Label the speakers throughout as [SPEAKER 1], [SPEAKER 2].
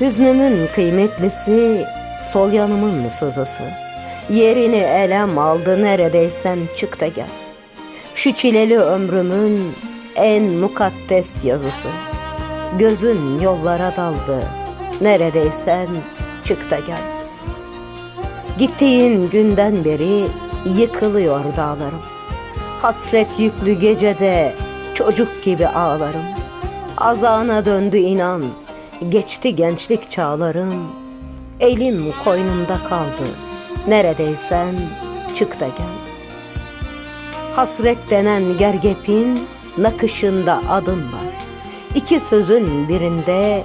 [SPEAKER 1] Hüznümün kıymetlisi, sol yanımın sızısı. Yerini elem aldı neredeysen çık da gel. Şu çileli ömrümün en mukaddes yazısı. Gözün yollara daldı, neredeysen çık da gel. Gittiğin günden beri yıkılıyor dağlarım. Hasret yüklü gecede çocuk gibi ağlarım. Azana döndü inan, geçti gençlik çağlarım. Elim koynumda kaldı, neredeysen çık da gel. Hasret denen gergepin nakışında adın var. İki sözün birinde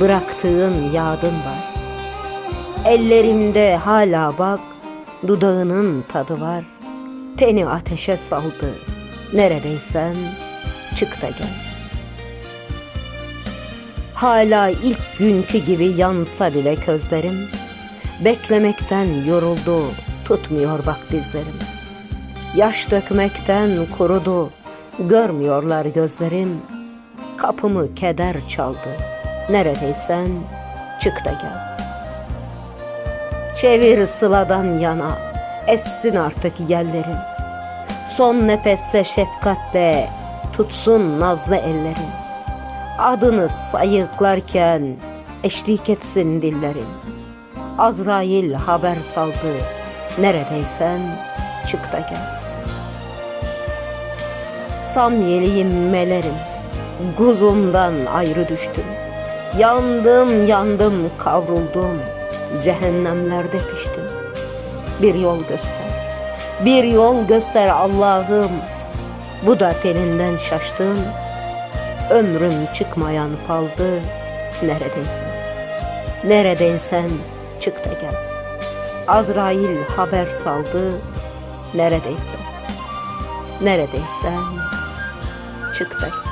[SPEAKER 1] bıraktığın yadın var. Ellerimde hala bak dudağının tadı var. Teni ateşe saldı. Neredeysen çık da gel. Hala ilk günkü gibi yansa bile közlerim. Beklemekten yoruldu, tutmuyor bak dizlerim. Yaş dökmekten kurudu, görmüyorlar gözlerim. Kapımı keder çaldı. Neredeysen çık da gel. Çevir sıladan yana, essin artık yerlerin. Son nefeste şefkatle tutsun nazlı ellerin. Adını sayıklarken eşlik etsin dillerin. Azrail haber saldı, neredeysen çık da gel. Samyeliyim melerim, guzumdan ayrı düştüm. Yandım yandım kavruldum, cehennemlerde piştim. Bir yol göster, bir yol göster Allah'ım. Bu da teninden şaştım, ömrüm çıkmayan kaldı neredeysen. Neredeysen çık da gel. Azrail haber saldı neredeyse. Neredeysen çık da gel.